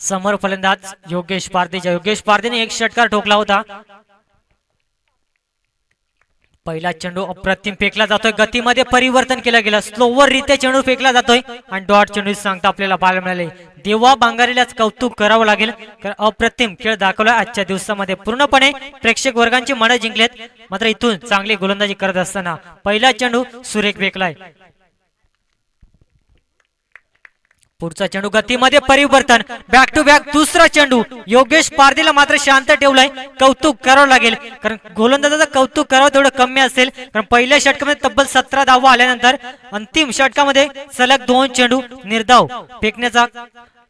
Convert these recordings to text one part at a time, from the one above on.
समोर फलंदाज योगेश पारदेच्या योगेश पारदेने एक षटकार ठोकला होता. पहिला चेंडू अप्रतिम फेकला जातोय. गतीमध्ये परिवर्तन केलं गेलं. स्लोवर रित्या चेंडू फेकला जातोय. आणि डॉट चेंडू सांगता आपल्याला पाहायला मिळाले. देवा बांगारीलाच कौतुक करावं लागेल. कारण अप्रतिम खेळ दाखवला आजच्या दिवसामध्ये. पूर्णपणे प्रेक्षक वर्गांची मनं जिंकलेत. मात्र इथून चांगली गोलंदाजी करत असताना पहिला चेंडू सुरेख फेकलाय. पुढचा चेंडू गतीमध्ये परिवर्तन. बॅक टू बॅक दुसरा चेंडू. योगेश पारदीला मात्र शांत ठेवलाय. कौतुक करावं लागेल. कारण गोलंदाजाचं कौतुक करावं तेवढं कमी असेल. कारण पहिल्या षटकामध्ये तब्बल सतरा धावा आल्यानंतर अंतिम षटकामध्ये सलग दोन चेंडू निर्धाव. फेकण्याचा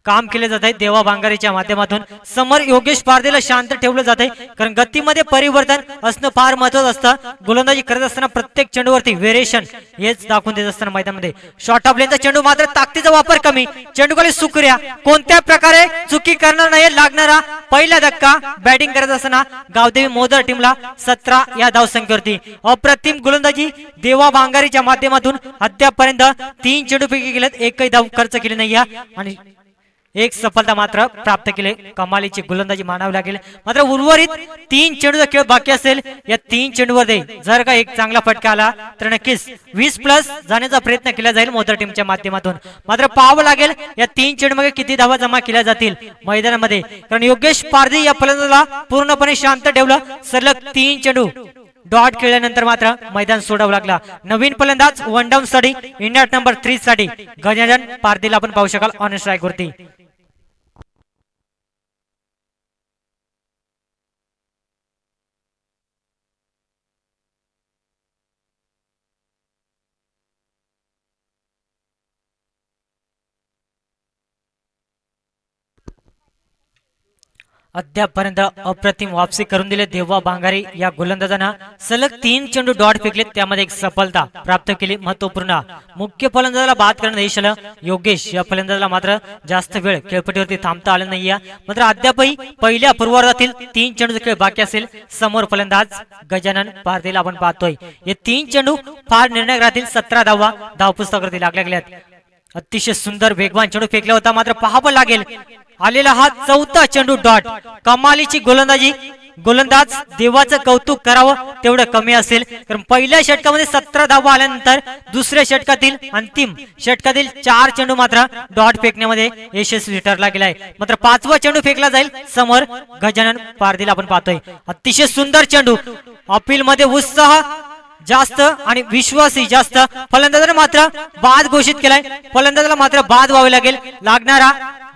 काम केले जात आहे देवा भांगारीच्या माध्यमातून. समोर योगेश पारदेला शांत ठेवलं जात आहे. कारण गतीमध्ये परिवर्तन असणं फार महत्वाचं असतं. गोलंदाजी करत असताना प्रत्येक चेंडूवरती व्हेरिएशन हेच दाखवून देत असताना मैदानामध्ये. शॉर्ट ऑफ लेनचा चेंडू मात्र ताकदीचा वापर कमी. चेंडू सुकर्या सुकऱ्या. कोणत्या प्रकारे चुकी करणार नाही लागणारा पहिला धक्का. बॅटिंग करत असताना गावदेवी मोदर टीमला सतरा या धावसंख्येवरती. अप्रतिम गोलंदाजी देवा भांगारीच्या माध्यमातून अद्यापर्यंत तीन चेंडूपैकी गेलेत. एकही धाव खर्च केली नाही आणि एक सफलता मात्र प्राप्त केले. कमालीची गोलंदाजी मानावी लागेल. मात्र उर्वरित तीन चेंडूचा खेळ बाकी असेल या तीन चेंडूमध्ये जर का एक चांगला फटका आला तर नक्कीच वीस प्लस जाण्याचा प्रयत्न केला जाईल मोदर टीमच्या माध्यमातून. मात्र पाहावं लागेल या तीन चेंडूमध्ये किती धावा जमा केल्या जातील मैदानामध्ये. कारण योगेश पारधी या फलंदाला पूर्णपणे शांत ठेवलं. सलग तीन चेंडू डॉट खेळल्यानंतर मात्र मैदान सोडावं लागला. नवीन फलंदाज वन डाऊन साठी इंडिया नंबर थ्री साठी. गजानन पारदीला आपण पाहू शकाल ऑन स्ट्राईक वरती. अद्यापर्यंत अप्रतिम वापसी करून दिले देवा बांगारी या गोलंदाजांना सलग तीन चेंडू डॉट फेकले त्यामध्ये एक सफलता प्राप्त केली महत्त्वपूर्ण मुख्य फलंदाजाला बाद करणं यश आलं योगेश या फलंदाजाला मात्र जास्त वेळ खेळपट्टीवरती थांबता आलं नाहीये. मात्र अद्यापही पहिल्या पूर्वार्धातील तीन चेंडू खेळ बाकी असेल. समोर फलंदाज गजानन पारदेला आपण पाहतोय. हे तीन चेंडू फार निर्णय राहतील. सतरा धावा धावपुस्तकावरती लागल्या गेल्यात. अतिशय सुंदर वेगवान चेंडू फेकला होता. मात्र पाहावं लागेल. आलेला हा चौथा चेंडू डॉट. कमालीची गोलंदाजी. गोलंदाज देवाचं कौतुक करावं तेवढं कमी असेल. कारण पहिल्या षटकामध्ये सतरा धावा आल्यानंतर दुसऱ्या षटकातील अंतिम षटकातील चार चेंडू मात्र डॉट फेकण्यामध्ये यशस्वी ठरला गेलाय. मात्र पाचवा चेंडू फेकला जाईल समोर गजानन पारदीला आपण पाहतोय. अतिशय सुंदर चेंडू. अपील मध्ये उत्साह जास्त आणि विश्वासही जास्त. फलंदाजाने मात्र बाद घोषित केलाय. फलंदाजाला मात्र बाद व्हावे लागेल. लागणारा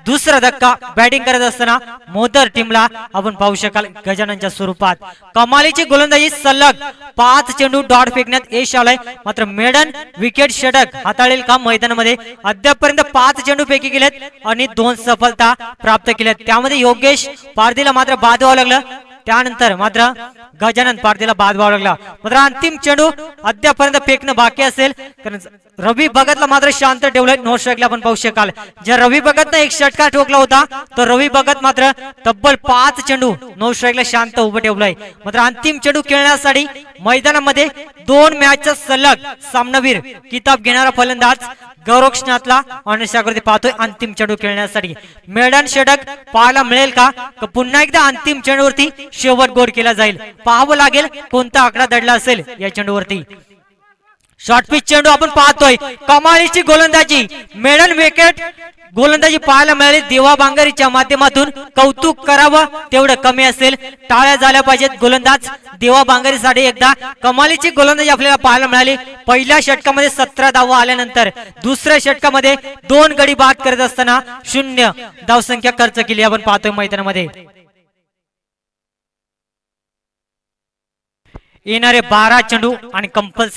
दुसरा धक्का बॅटिंग करत असताना मोदर टीमला आपण पाहू शकाल गजाननच्या स्वरूपात. कमालीची गोलंदाजी सलग पाच चेंडू डॉट फेकण्यात यश आलंय. मात्र मेडन विकेट षटक हाताळेल काम मैदानामध्ये. अद्यापपर्यंत पाच चेंडू पैकी गेलेत आणि दोन सफलता प्राप्त केल्यात. त्यामध्ये योगेश पारदीला मात्र बाद व्हावं लागलं. त्यानंतर मात्र गजानन पारदीला बाद व्हावा लागला. मात्र अंतिम चेंडू अद्यापर्यंत फेकणं बाकी असेल कारण रवी भगतला मात्र शांत ठेवलंय नो स्ट्राईकला आपण पाहू शकाल. जर रवी भगतनं एक षटकार ठोकला होता तर रवी भगत मात्र तब्बल पाच चेंडू नो स्ट्राईकला शांत उभं ठेवलंय. मात्र अंतिम चेंडू खेळण्यासाठी मैदानामध्ये दोन मॅचचा सलग सामनावीर किताब घेणारा फलंदाज गौरक्षनाथला अनशाकृती पाहतोय अंतिम चेंडू खेळण्यासाठी. मेडन षटक पाहायला मिळेल का? का पुन्हा एकदा अंतिम चेंडूवरती शेवट गोड केला जाईल? पाहावं लागेल कोणता आकडा दडला असेल या चेंडूवरती. शॉर्ट पिच चेंडू आपण पाहतोय. कमालीची गोलंदाजी. Maiden wicket. गोलंदाजी पाहायला मिळाली. देवा बांगारीच्या माध्यमातून कौतुक करावं. तेवढं कमी असेल. टाळ्या झाल्या पाहिजेत गोलंदाज. देवा बांगारीसाठी एकदा कमालीची गोलंदाजी आपल्याला पाहायला मिळाली. पहिल्या षटकामध्ये सतरा धावा आल्यानंतर दुसऱ्या षटकामध्ये दोन गडी बाद करत असताना शून्य धावसंख्या खर्च केली आपण पाहतोय मैदानामध्ये. येणारे बारा चेंडू आणि कंपल्सरी